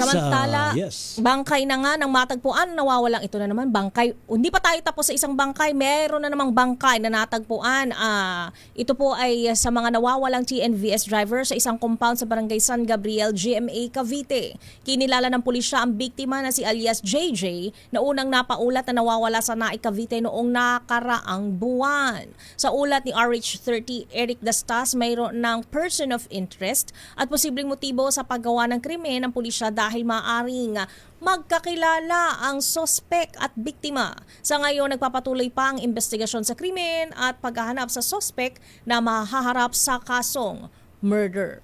Samantala, Sa- yes. bangkay na nga ng matagpuan, nawawalang ito na naman, bangkay. Hindi pa tayo tapos sa isang bangkay, meron na namang bangkay na natagpuan. Ah, ito po ay sa mga nawawalang TNVS driver sa isang compound sa barangay San Gabriel, GMA, Cavite. Kinilala ng pulisya ang biktima na si alias JJ na unang napaulat na nawawala sa Naik, Cavite noong nakaraang buwan. Sa ulat ni RH30 Eric Dastas, mayroon ng person of interest at posibleng motibo sa paggawa ng krimen ng pulisya dahil maaring magkakilala ang sospek at biktima. Sa ngayon, nagpapatuloy pa ang investigasyon sa krimen at paghahanap sa sospek na mahaharap sa kasong murder.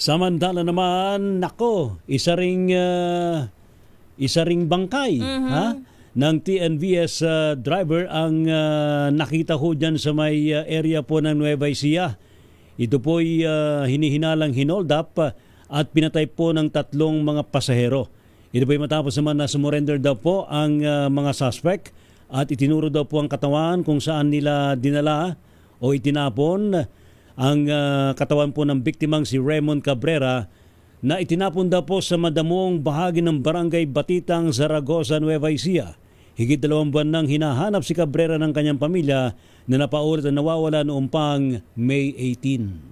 Samantala naman, nako, isa ring ah, isa ring bangkay ha ng TNVS ah, driver ang ah, nakita ho dyan sa may ah, area po ng Nueva Ecija. Ito po ay ah, hinihinalang hinold up ah, at pinatay po ng tatlong mga pasahero. Ito po ay matapos naman na sumurrender daw po ang ah, mga suspect at itinuro daw po ang katawan kung saan nila dinala o itinapon ang ah, katawan po ng biktimang si Raymond Cabrera na itinapon daw po sa madamong bahagi ng barangay Batitang, Zaragoza, Nueva Ecija. Higit dalawang buwan nang hinahanap si Cabrera ng kanyang pamilya na napaulat na nawawala noong pang May 18.